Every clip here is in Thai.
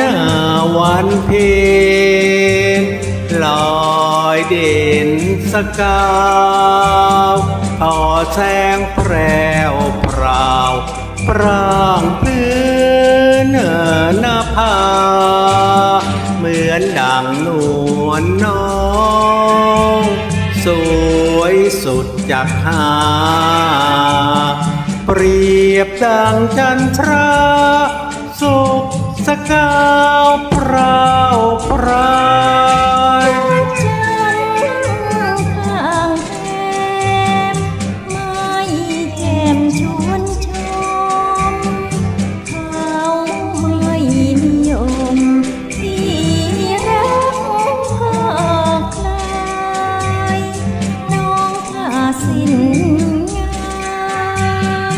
นาวันเพ็ญลอยเด่นสกาวทอแสงแพรวพราวปร่างพื้นเนินภาเหมือนดังนวลน้อง สวยสุดจากหา เปรียบดังจันทรา สุขสกาวพราวพรายจันข้างแคมไม่แจ่มชวนชมเขาไม่นิยมที่รักพ่อคลายน้องข้าสิ้นงาม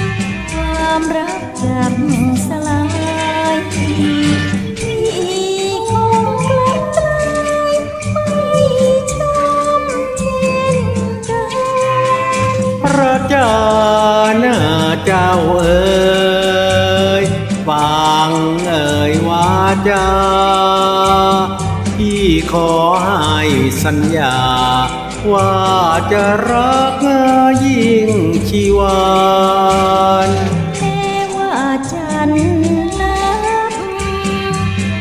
ความรักจับ เจ้าเอ๋ยฟังเอ่ยวาจาพี่ขอให้สัญญา ว่าจะรักยิ่งชีวานแม้ว่าจันนับ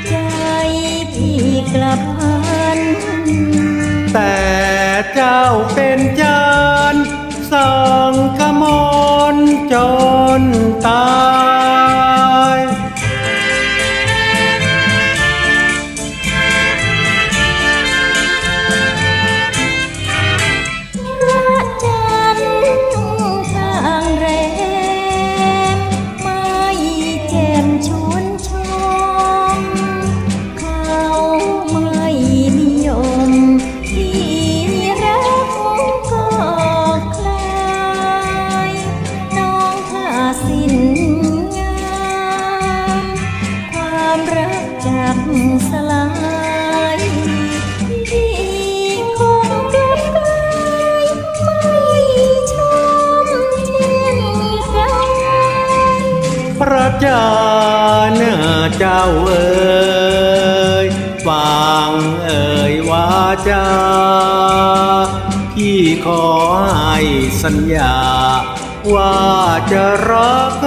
ใจพี่กลับพันแต่เจ้าเป็นจ จากสลายพี่คงกลับกลายไม่ชมเช่นกันพระเจ้าเนื้อเจ้าเอ๋ยฟังเอ่ยวาจาพี่ขอให้สัญญา ว่าจะรัก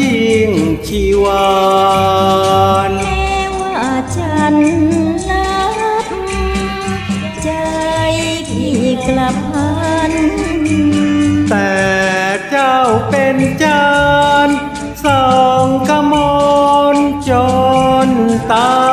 ยิ่งชีวา ใจพี่กลับพัน แต่เจ้าเป็นจานสองกมลจนตา